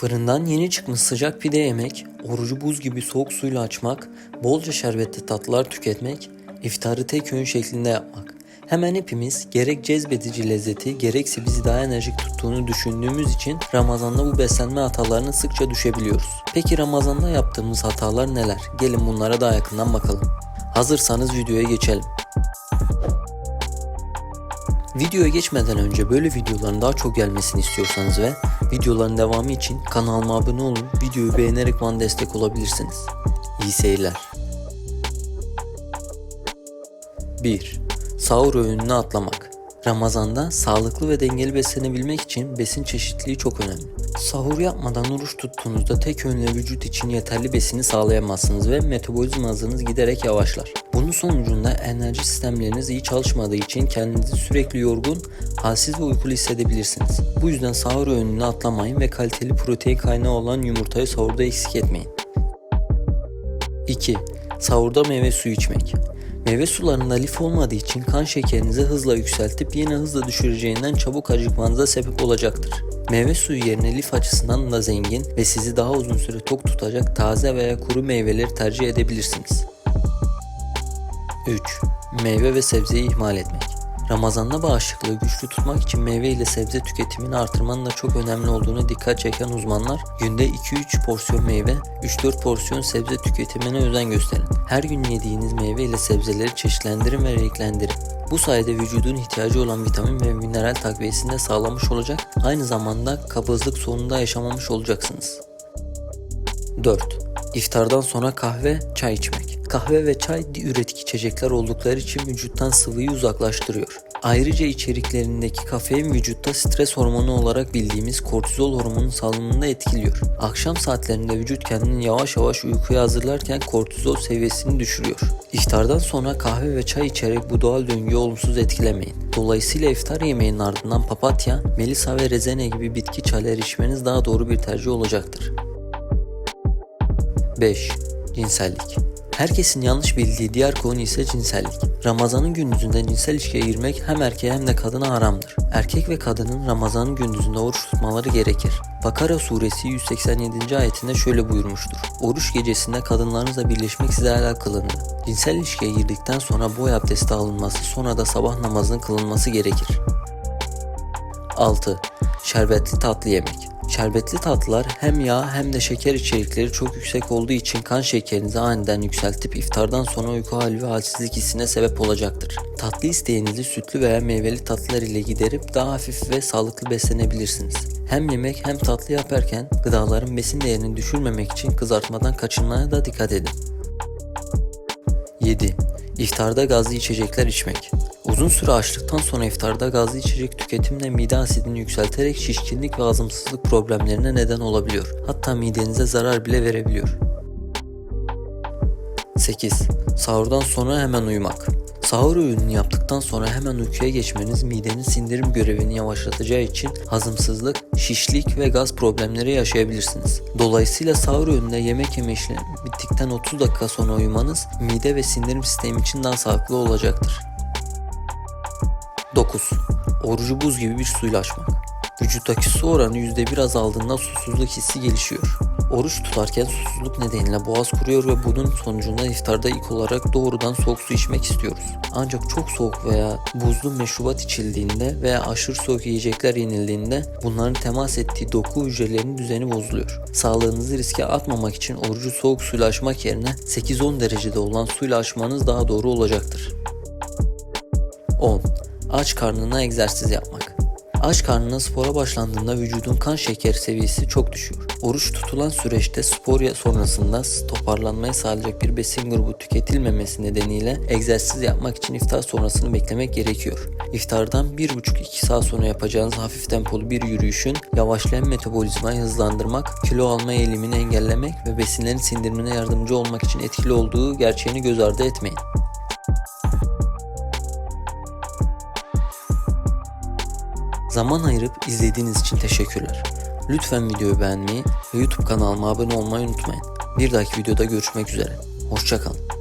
Fırından yeni çıkmış sıcak pide yemek, orucu buz gibi soğuk suyla açmak, bolca şerbetli tatlılar tüketmek, iftarı tek öğün şeklinde yapmak. Hemen hepimiz gerek cezbedici lezzeti gerekse bizi daha enerjik tuttuğunu düşündüğümüz için Ramazan'da bu beslenme hatalarına sıkça düşebiliyoruz. Peki Ramazan'da yaptığımız hatalar neler? Gelin bunlara daha yakından bakalım. Hazırsanız videoya geçelim. Videoya geçmeden önce böyle videoların daha çok gelmesini istiyorsanız ve videoların devamı için kanalıma abone olun, videoyu beğenerek bana destek olabilirsiniz. İyi seyirler. 1. Sahur öğününü atlamak. Ramazanda sağlıklı ve dengeli beslenebilmek için besin çeşitliliği çok önemli. Sahur yapmadan oruç tuttuğunuzda tek öğünle vücut için yeterli besini sağlayamazsınız ve metabolizma hızınız giderek yavaşlar. Bunun sonucunda enerji sistemleriniz iyi çalışmadığı için kendinizi sürekli yorgun, halsiz ve uykulu hissedebilirsiniz. Bu yüzden sahur öğününü atlamayın ve kaliteli protein kaynağı olan yumurtayı sahurda eksik etmeyin. 2. Sahurda meyve suyu içmek. Meyve sularında lif olmadığı için kan şekerinizi hızla yükseltip yine hızla düşüreceğinden çabuk acıkmanıza sebep olacaktır. Meyve suyu yerine lif açısından da zengin ve sizi daha uzun süre tok tutacak taze veya kuru meyveleri tercih edebilirsiniz. 3. Meyve ve sebzeyi ihmal etmek. Ramazanda bağışıklığı güçlü tutmak için meyve ile sebze tüketimini artırmanın da çok önemli olduğunu dikkat çeken uzmanlar günde 2-3 porsiyon meyve, 3-4 porsiyon sebze tüketimine özen gösterin. Her gün yediğiniz meyve ile sebzeleri çeşitlendirin ve renklendirin. Bu sayede vücudun ihtiyacı olan vitamin ve mineral takviyesini de sağlamış olacak, aynı zamanda kabızlık sorununda yaşamamış olacaksınız. 4. İftardan sonra kahve, çay içmek. Kahve ve çay diüretik içecekler oldukları için vücuttan sıvıyı uzaklaştırıyor. Ayrıca içeriklerindeki kafein vücutta stres hormonu olarak bildiğimiz kortizol hormonun salınımını etkiliyor. Akşam saatlerinde vücut kendini yavaş yavaş uykuya hazırlarken kortizol seviyesini düşürüyor. İftardan sonra kahve ve çay içerek bu doğal döngüyü olumsuz etkilemeyin. Dolayısıyla iftar yemeğinin ardından papatya, melisa ve rezene gibi bitki çaylar içmeniz daha doğru bir tercih olacaktır. 5. Cinsellik Herkesin yanlış bildiği diğer konu ise cinsellik. Ramazanın gündüzünde cinsel ilişkiye girmek hem erkeğe hem de kadına haramdır. Erkek ve kadının Ramazanın gündüzünde oruç tutmaları gerekir. Bakara suresi 187. ayetinde şöyle buyurmuştur. Oruç gecesinde kadınlarınızla birleşmek size helal kılındı. Cinsel ilişkiye girdikten sonra boy abdesti alınması sonra da sabah namazının kılınması gerekir. 6. Şerbetli tatlı yemek. Şerbetli tatlılar hem yağ hem de şeker içerikleri çok yüksek olduğu için kan şekerinizi aniden yükseltip iftardan sonra uyku hali ve halsizlik hissine sebep olacaktır. Tatlı isteğinizi sütlü veya meyveli tatlılar ile giderip daha hafif ve sağlıklı beslenebilirsiniz. Hem yemek hem tatlı yaparken gıdaların besin değerini düşürmemek için kızartmadan kaçınmaya da dikkat edin. 7. İftarda gazlı içecekler içmek. Uzun süre açlıktan sonra iftarda gazlı içecek tüketimle mide asidini yükselterek şişkinlik ve hazımsızlık problemlerine neden olabiliyor. Hatta midenize zarar bile verebiliyor. 8. Sahurdan sonra hemen uyumak. Sahur öğününü yaptıktan sonra hemen uykuya geçmeniz midenin sindirim görevini yavaşlatacağı için hazımsızlık, şişlik ve gaz problemleri yaşayabilirsiniz. Dolayısıyla sahur öğününde yemek yeme işlemi bittikten 30 dakika sonra uyumanız mide ve sindirim sistemi için daha sağlıklı olacaktır. 9. Orucu buz gibi bir suyla açmak. Vücuttaki su oranı %1 azaldığında susuzluk hissi gelişiyor. Oruç tutarken susuzluk nedeniyle boğaz kuruyor ve bunun sonucunda iftarda ilk olarak doğrudan soğuk su içmek istiyoruz. Ancak çok soğuk veya buzlu meşrubat içildiğinde veya aşırı soğuk yiyecekler yenildiğinde bunların temas ettiği doku hücrelerinin düzeni bozuluyor. Sağlığınızı riske atmamak için orucu soğuk suyla açmak yerine 8-10 derecede olan suyla açmanız daha doğru olacaktır. 10. Aç karnına egzersiz yapmak. Aç karnına spora başlandığında vücudun kan şeker seviyesi çok düşüyor. Oruç tutulan süreçte spor sonrasında toparlanmayı sağlayacak bir besin grubu tüketilmemesi nedeniyle egzersiz yapmak için iftar sonrasını beklemek gerekiyor. İftardan 1,5-2 saat sonra yapacağınız hafif tempolu bir yürüyüşün yavaşlayan metabolizmayı hızlandırmak, kilo alma eğilimini engellemek ve besinlerin sindirimine yardımcı olmak için etkili olduğu gerçeğini göz ardı etmeyin. Zaman ayırıp izlediğiniz için teşekkürler. Lütfen videoyu beğenmeyi ve YouTube kanalıma abone olmayı unutmayın. Bir dahaki videoda görüşmek üzere. Hoşçakalın.